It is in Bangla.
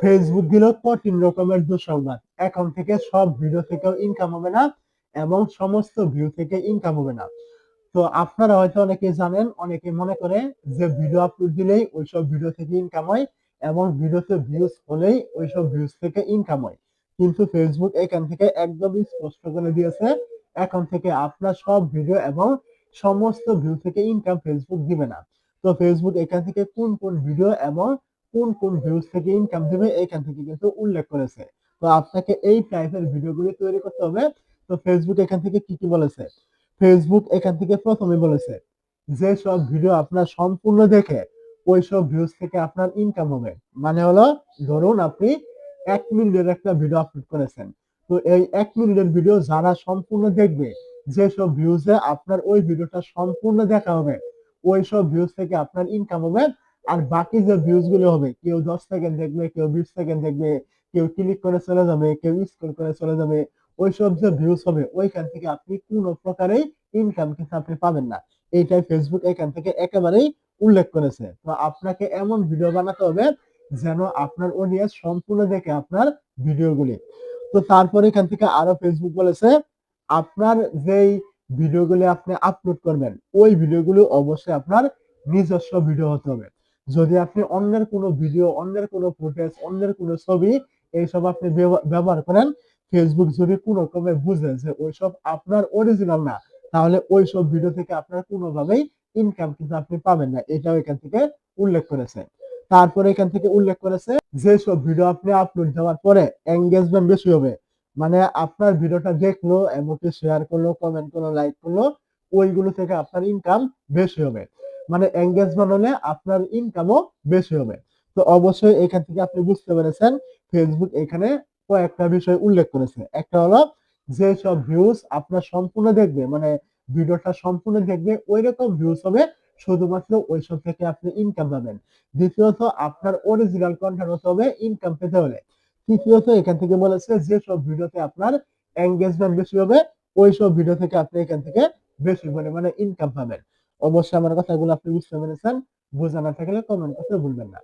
ফেসবুক দিল কঠিন রকমের দুঃসংবাদ। এখন থেকে সব ভিডিও থেকেও ইনকাম হবে না, এবং সমস্ত ভিউ থেকে ইনকাম হবে না। তো আপনারা হয়তো অনেকে জানেন অনেকে মনে করে যে ভিডিও আপলোড দিলেই ওইসব ভিডিও থেকে ইনকাম হয়, এবং ভিডিওতে ভিউজ হলেই ওইসব ভিউজ থেকে ইনকাম হয়। কিন্তু ফেসবুক এখান থেকে একদমই স্পষ্ট করে দিয়েছে, এখন থেকে আপনার সব ভিডিও এবং সমস্ত ভিউ থেকে ইনকাম ফেসবুক দিবে না। তো ফেসবুক এখান থেকে কোন কোন ভিডিও এবং কোন কোন ভিউজ থেকে ইনকাম দিবে এখান থেকে কিন্তু উল্লেখ করেছে। তো আপনাকে এই টাইপের ভিডিওগুলি তৈরি করতে হবে। তো ফেসবুক এখান থেকে কি কি বলেছে? ফেসবুক এখান থেকে প্রথমে বলেছে যে সব ভিডিও আপনার সম্পূর্ণ দেখে ওই সব ভিউজ থেকে আপনার ইনকাম হবে। মানে হলো, ধরুন আপনি এক মিনিটের একটা ভিডিও আপলোড করেছেন। তো এই এক মিনিটের ভিডিও যারা সম্পূর্ণ দেখবে, যে সব ভিউজে আপনার ওই ভিডিওটা সম্পূর্ণ দেখা হবে, ওই সব ভিউজ থেকে আপনার ইনকাম হবে আর বাকি যে ভিউজগুলো হবে, কেউ দশ সেকেন্ড দেখবে, কেউ বিশ সেকেন্ড দেখবে, কেউ ক্লিক করে চলে যাবে, কেউ স্ক্রল করে চলে যাবে, ওইসব যে ভিউজ হবে, ওইখান থেকে আপনি কোনো প্রকারেই ইনকাম কিন্তু আপনি পাবেন না। এইটাই ফেসবুক এখান থেকে একেবারেই উল্লেখ করেছে। তো আপনাকে এমন ভিডিও বানাতে হবে যেন আপনার অডিয়েন্স সম্পূর্ণ দেখে আপনার ভিডিওগুলি তো তারপরে এখান থেকে আরও ফেসবুক বলেছে, আপনার যেই ভিডিওগুলি আপনি আপলোড করবেন, ওই ভিডিওগুলো অবশ্যই আপনার নিজস্ব ভিডিও হতে হবে। যদি আপনি অন্যের কোনো ভিডিও অন্যের কোনো ফুটেজ অন্যের কোনো ছবি এইসব আপনি ব্যব- ব্যবহার করেন ফেসবুক যদি কোনো রকমে বুঝে যে ওইসব আপনার অরিজিনাল না, তাহলে ওইসব ভিডিও থেকে আপনার কোনোভাবেই ইনকাম কিন্তু আপনি পাবেন না। এটাও এখান থেকে উল্লেখ করেছে। তারপরে এখান থেকে উল্লেখ করেছে যে সব ভিডিও আপনি আপলোড দেওয়ার পরে এঙ্গেজমেন্ট বেশি হবে। মানে আপনার ভিডিওটা দেখল, এমনকি শেয়ার করল কমেন্ট করল লাইক করল, ওইগুলো থেকে আপনার ইনকাম বেশি হবে। মানে এঙ্গেজমেন্ট হলে আপনার ইনকামও বেশি হবে। তো অবশ্যই এখান থেকে আপনি বুঝতে পেরেছেন ফেসবুক এখানে কয়েকটা বিষয় উল্লেখ করেছে। একটা হলো যে সব ভিউজ আপনার সম্পূর্ণ দেখবে মানে ভিডিওটা সম্পূর্ণ দেখবে ওই রকম ভিউজ হবে শুধুমাত্র ওইসব থেকে আপনি ইনকাম পাবেন। দ্বিতীয়ত, আপনার অরিজিনাল কন্টেন্ট হতে হবে ইনকাম পেতে হলে। তৃতীয়ত, এখান থেকে বলেছে যে সব ভিডিওতে আপনার এঙ্গেজমেন্ট বেশি হবে ওই সব ভিডিও থেকে আপনি এখান থেকে বেশি পরিমাণে ইনকাম পাবেন। অবশ্যই আমার কথাগুলো আপনি বুঝতে পেরেছেন। বোঝা না থাকলে কমেন্ট করতে ভুলবেন না।